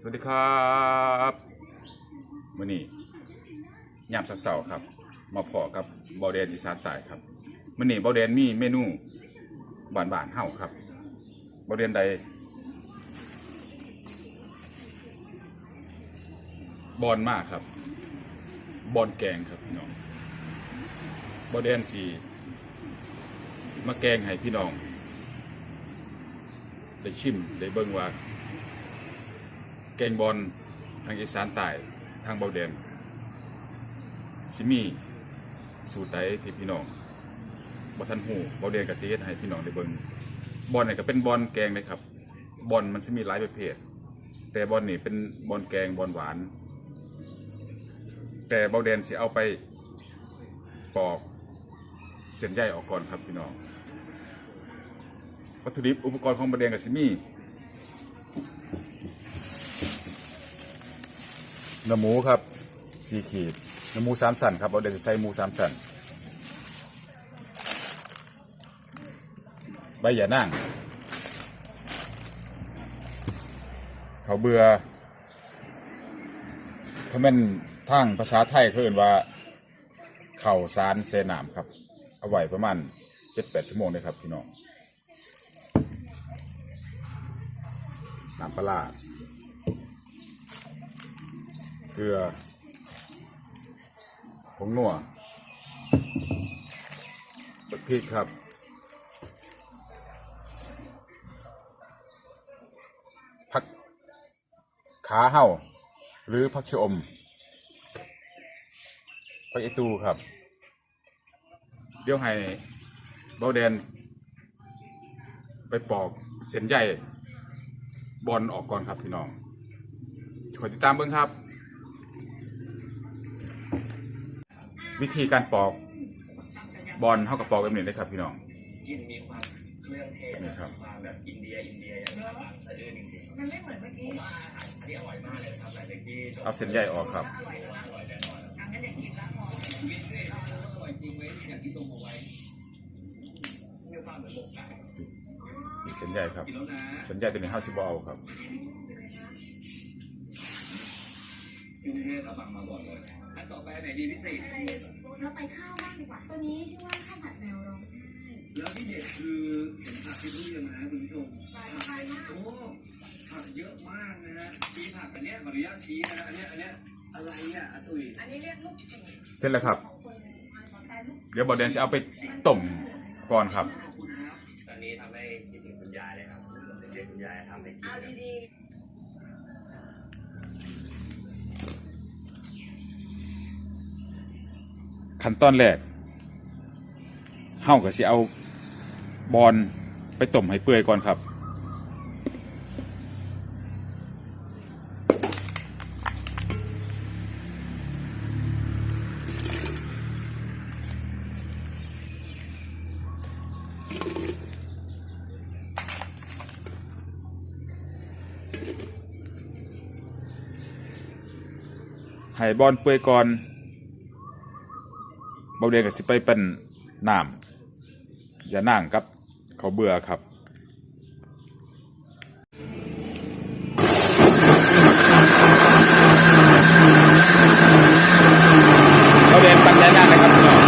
สวัสดีครับมื่อนี้ยามเสาร์ครับ มาพอกับบอแดนอีสานใต้ครับมื่อนี้บอแดนมีเมนูบานบานๆเฮาครับบอแดนใดบอลมากครับ บอลแกงครับพี่น้องบอแดนสีมาแกงให้พี่น้อง ได้ชิมได้เบิ่งว่า แกงบอลทางอีสานใต้ทางเบาแดนสิมีสูตรใดที่พี่น้องบ่ทันหูเบาแดนก็สิเฮ็ดให้พี่น้องได้เบิ่งบอลเนี่ยก็เป็นบอลแกงเลยครับบอลมันสิมีหลายประเภท แต่บอลนี่เป็นบอลแกงบอลหวาน แต่เบาแดนสิเอาไปปอกเส้นใยออกก่อนครับพี่น้องวัตถุดิบอุปกรณ์ของเบาแดนก็สิมี เนื้อหมูครับสี่ขีดเนื้อหมูสามสันครับเราเดี๋ยวจะใส่หมูสามสันใบหย่านั่งเขาเบื่อเขาเป็นทางภาษาไทยเขาเอ่นว่า เข่าวสารเซนามครับ เอาไว้ประมาณเจ็ดแปดชั่วโมงเลยครับพี่น้องน้ำปลาร้า เกลือผงนัวพริกครับผักขาเห่าหรือผักชะอมผักอีตูครับ เดี๋ยวให้เบาแดน ไปปอกเส้นใหญ่บอลออกก่อนครับพี่น้องขอติดตามเบิ้งครับ วิธีการปอกบอลเท่ากับปอกแบบนี้เลยครับพี่น้องกินมีความเครื่องเทศนี่ครับความแบบอินเดียอินเดียอย่างแบบสะอื้นจริงๆมันไม่เหมือนเมื่อกี้อาหญ่อร่อยมากเลยครับเอาเส้นใหญ่ออกครับอันนั้นอางกินละพออร่อยจริงไว้อย่างที่ตรงเอาไว้มีความเหมือนหมกไก่นี่เส้นใหญ่ครับเส้นใหญ่ตัวนี้ห้าสิบเอาครับ กรุงเทพเราฟังมาบ่อยเลยอันต่อไปอันไหนดีพิเศษ เราไปข้าวบ้างดีกว่าตัวนี้ชื่อว่าข้าวผัดแมวร้องแล้วที่เด็ดคือเห็นผักที่ทุเรียนนะคุณผู้ชมไปไปมากโอ้ผักเยอะมากนะฮะชี้ผักอันเนี้ยขออนุญาตชี้นะอันเนี้ยอันเนี้ยอะไรอะอาตุยอันนี้เรียกลูกเกดเส้นแล้วครับ ของคนของแต่ลูกเดี๋ยวบอลแดนจะเอาไปต้มก่อนครับขอบคุณครับ ตอนนี้ทำให้คิดถึงคุณยายเลยครับเรียกคุณยายทำให้กินเอานะดี ขั้นตอนแรกเฮาก็สิเอาบอลไปต้มให้เปื่อยก่อนครับ ให้บอลเปื่อยก่อน เบาเดียกับสิไปเป็นน้ำอย่านั่งครับ เขาเบื่อครับาเดียนตั้งใจนั่งนะครับพี่น้อง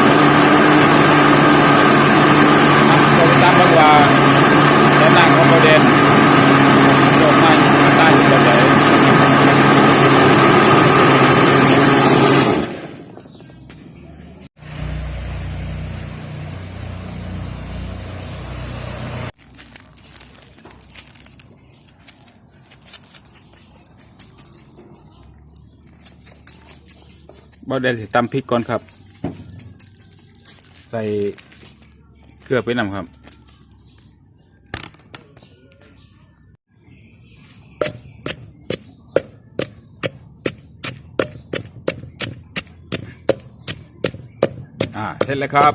อะเราไปตามกันว่าอย่านั่งของเบาเดียนโยกมาใต้อยู่แบบไหน บ่ได้สิตำพริกก่อนครับ ใส่เกลือไปนำครับ อ่า เสร็จแล้วครับ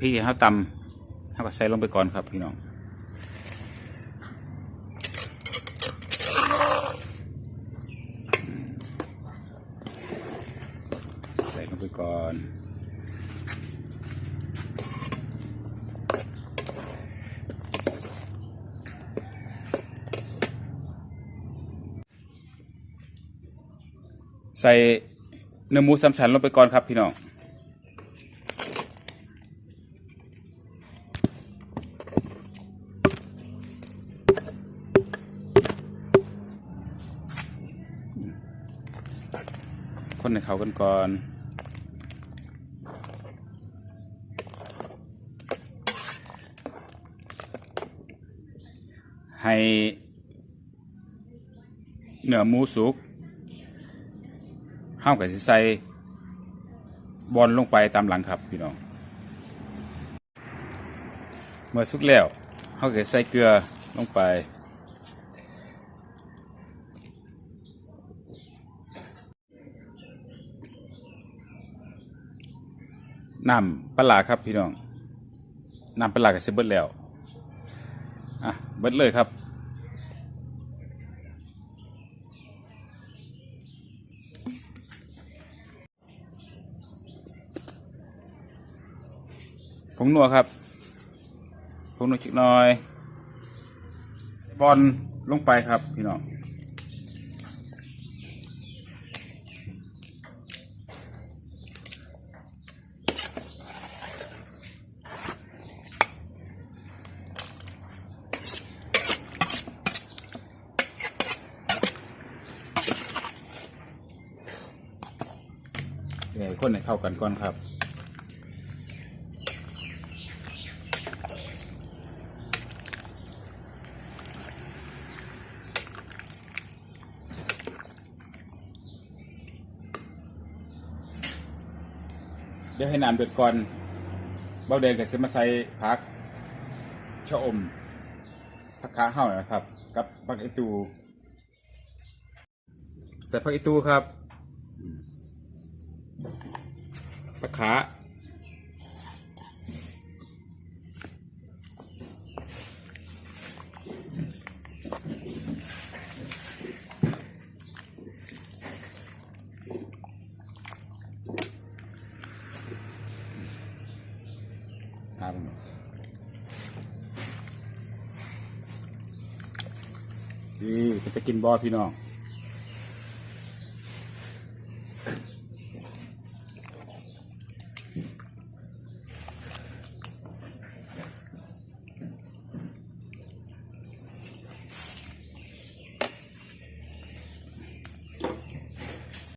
พี่เขาตำเขาก็ใส่ลงไปก่อนครับพี่น้อง ใส่ลงไปก่อน ใส่เนื้อหมูสามชั้นลงไปก่อนครับพี่น้องคนในเขากันก่อน ให้เนื้อหมูสุกห้ามกับใส่บอลลงไปตามหลังครับพี่น้อง เมื่อสุกแล้วเขาก็ใส่เกลือลงไป น้ำปลาครับพี่น้อง น้ำปลาร้าก็เสร็จเบิดแล้ว เบิดเลยครับ ผงนัวครับ ผงนัวชิกน้อย บอลลงไปครับ พี่น้อง เดี๋ยวคนให้เข้ากันก่อนครับเดี๋ยวให้น้ำเดือดก่อนเบาเดนกับจะมาใส่ผักชะอมผักขาเห่านะครับ กับผักไอตูใส่ผักไอตูครับ ผักขาครับนี่จะกินบอพี่น้อง